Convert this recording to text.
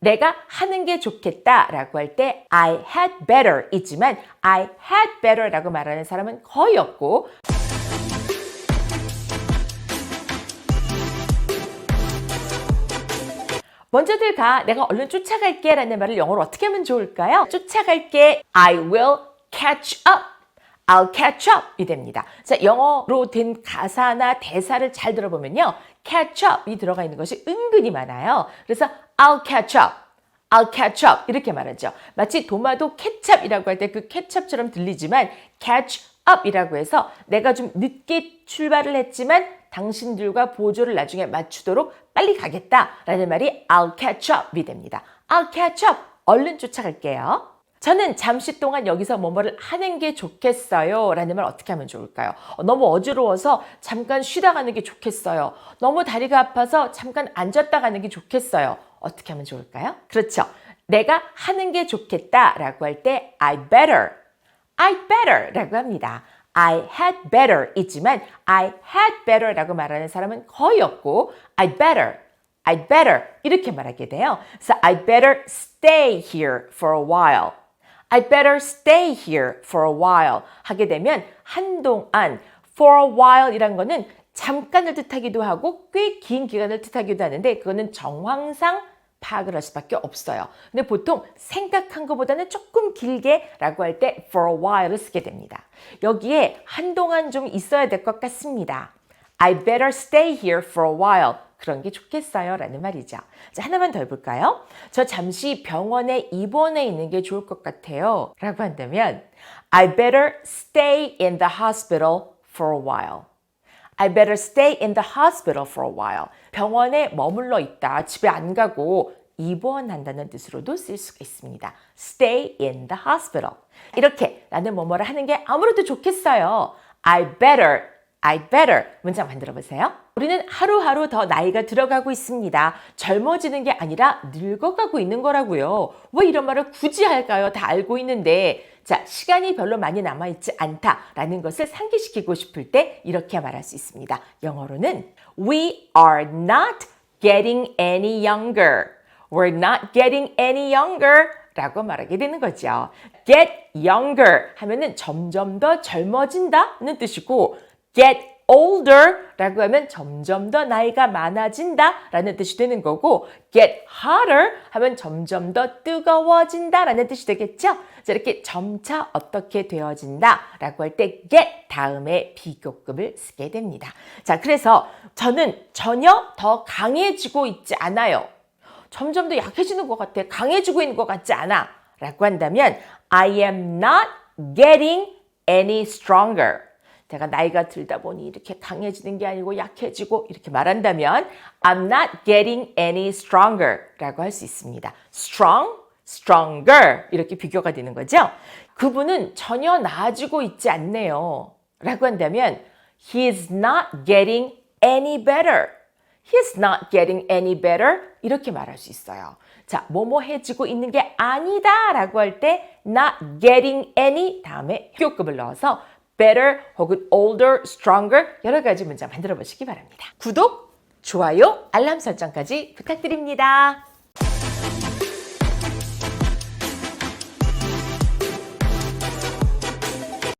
내가 하는 게 좋겠다 라고 할 때 I had better 이지만 I had better 라고 말하는 사람은 거의 없고 먼저들 가 내가 얼른 쫓아갈게 라는 말을 영어로 어떻게 하면 좋을까요? 쫓아갈게 I will catch up I'll catch up 이 됩니다. 자, 영어로 된 가사나 대사를 잘 들어보면요. catch up이 들어가 있는 것이 은근히 많아요. 그래서 I'll catch up I'll catch up 이렇게 말하죠. 마치 도마도 케찹이라고 할 때 그 케찹처럼 들리지만 catch up이라고 해서 내가 좀 늦게 출발을 했지만 당신들과 보조를 나중에 맞추도록 빨리 가겠다라는 말이 I'll catch up이 됩니다. I'll catch up 얼른 쫓아갈게요. 저는 잠시 동안 여기서 뭐뭐를 하는 게 좋겠어요 라는 말 어떻게 하면 좋을까요? 어, 너무 어지러워서 잠깐 쉬다 가는 게 좋겠어요. 너무 다리가 아파서 잠깐 앉았다 가는 게 좋겠어요. 어떻게 하면 좋을까요? 그렇죠. 내가 하는 게 좋겠다 라고 할 때 I better, I better 라고 합니다. I had better 있지만 I had better 라고 말하는 사람은 거의 없고 I better, I better 이렇게 말하게 돼요. 그래서 I better stay here for a while. I better stay here for a while 하게 되면 한동안 for a while 이란 거는 잠깐을 뜻하기도 하고 꽤 긴 기간을 뜻하기도 하는데 그거는 정황상 파악을 할 수밖에 없어요. 근데 보통 생각한 것보다는 조금 길게 라고 할 때 for a while을 쓰게 됩니다. 여기에 한동안 좀 있어야 될 것 같습니다. I better stay here for a while. 그런 게 좋겠어요. 라는 말이죠. 자, 하나만 더 해볼까요? 저 잠시 병원에 입원해 있는 게 좋을 것 같아요. 라고 한다면 I better stay in the hospital for a while. I better stay in the hospital for a while. 병원에 머물러 있다. 집에 안 가고 입원한다는 뜻으로도 쓸 수가 있습니다. Stay in the hospital. 이렇게 나는 뭐뭐를 하는 게 아무래도 좋겠어요. I better, I better 문장 만들어 보세요. 우리는 하루하루 더 나이가 들어가고 있습니다. 젊어지는 게 아니라 늙어가고 있는 거라고요. 왜 이런 말을 굳이 할까요? 다 알고 있는데 자, 시간이 별로 많이 남아있지 않다라는 것을 상기시키고 싶을 때 이렇게 말할 수 있습니다. 영어로는 We are not getting any younger. We're not getting any younger. 라고 말하게 되는 거죠. Get younger 하면은 점점 더 젊어진다는 뜻이고 get older 라고 하면 점점 더 나이가 많아진다 라는 뜻이 되는 거고 get hotter 하면 점점 더 뜨거워진다 라는 뜻이 되겠죠? 자, 이렇게 점차 어떻게 되어진다 라고 할 때 get 다음에 비교급을 쓰게 됩니다. 자, 그래서 저는 전혀 더 강해지고 있지 않아요. 점점 더 약해지는 것 같아. 강해지고 있는 것 같지 않아. 라고 한다면 I am not getting any stronger. 제가 나이가 들다 보니 이렇게 강해지는 게 아니고 약해지고 이렇게 말한다면 I'm not getting any stronger 라고 할 수 있습니다. strong, stronger 이렇게 비교가 되는 거죠. 그분은 전혀 나아지고 있지 않네요. 라고 한다면 He's not getting any better. He's not getting any better. 이렇게 말할 수 있어요. 자, 뭐뭐해지고 있는 게 아니다 라고 할 때 not getting any 다음에 효급을 넣어서 better 혹은 older, stronger 여러 가지 문장 만들어 보시기 바랍니다. 구독, 좋아요, 알람 설정까지 부탁드립니다.